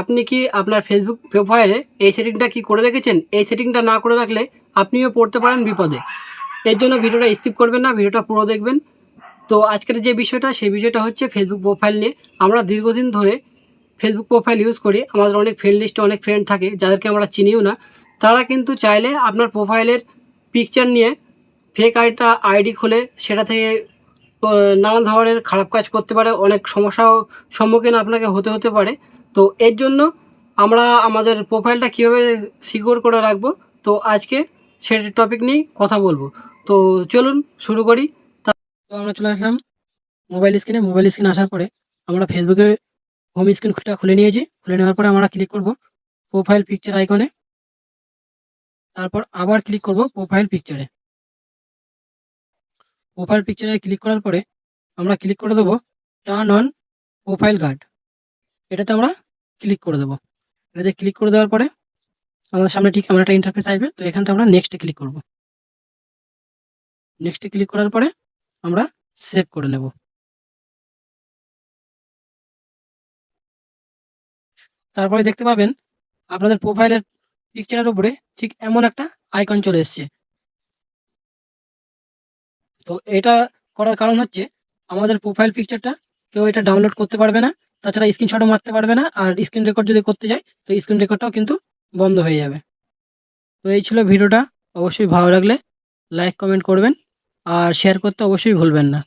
আপনি কি আপনার ফেসবুক প্রোফাইলে এই সেটিংটা কি করে রেখেছেন? এই সেটিংটা না করে রাখলে আপনিও পড়তে পারেন বিপদে। এর জন্য ভিডিওটা স্কিপ করবেন না, ভিডিওটা পুরো দেখবেন। তো আজকের যে বিষয়টা, সেই বিষয়টা হচ্ছে ফেসবুক প্রোফাইল নিয়ে আমরা দীর্ঘদিন ধরে ফেসবুক প্রোফাইল ইউজ করি। আমাদের অনেক ফ্রেন্ড লিস্টে অনেক ফ্রেন্ড থাকে, যাদেরকে আমরা চিনিও না। তারা কিন্তু চাইলে আপনার প্রোফাইলের পিকচার নিয়ে ফেক আইটা আইডি খুলে সেটা থেকে নানান ধরনের খারাপ কাজ করতে পারে, অনেক সমস্যাও সম্মুখীন আপনাকে হতে হতে পারে। তো এর জন্য আমরা আমাদের প্রোফাইলটা কীভাবে সিকিউর করে রাখব, তো আজকে সেটার টপিক নিয়ে কথা বলব। তো চলুন শুরু করি। তো আমরা চলে আসলাম মোবাইল স্ক্রিনে মোবাইল স্ক্রিনে আসার পরে আমরা ফেসবুকে হোম স্ক্রিনটা খুলে নিয়েছি। খুলে নেওয়ার পরে আমরা ক্লিক করব প্রোফাইল পিকচার আইকনে তারপর আবার ক্লিক করব প্রোফাইল পিকচারে প্রোফাইল পিকচারে ক্লিক করার পরে আমরা ক্লিক করে দেবো টার্ন অন প্রোফাইল গার্ড এটাতে আমরা ক্লিক করে দেবো। এটাতে ক্লিক করে দেওয়ার পরে আমাদের সামনে ঠিক আমরা একটা ইন্টারফেস আসবে, তো এখান থেকে আমরা নেক্সটে ক্লিক করব। নেক্সটে ক্লিক করার পরে আমরা সেভ করে নেব। তারপরে দেখতে পাবেন আপনাদের প্রোফাইলের পিকচারের উপরে ঠিক এমন একটা আইকন চলে এসছে। তো এটা করার কারণ হচ্ছে আমাদের প্রোফাইল পিকচারটা কেউ এটা ডাউনলোড করতে পারবে না, তাছাড়া স্ক্রিনশটও মারতে পারবে না, আর স্ক্রিন রেকর্ড যদি করতে যায়, তো স্ক্রিন রেকর্ডটাও কিন্তু বন্ধ হয়ে যাবে। তো এই ছিল ভিডিওটা, অবশ্যই ভালো লাগলে লাইক কমেন্ট করবেন, আর শেয়ার করতে অবশ্যই ভুলবেন না।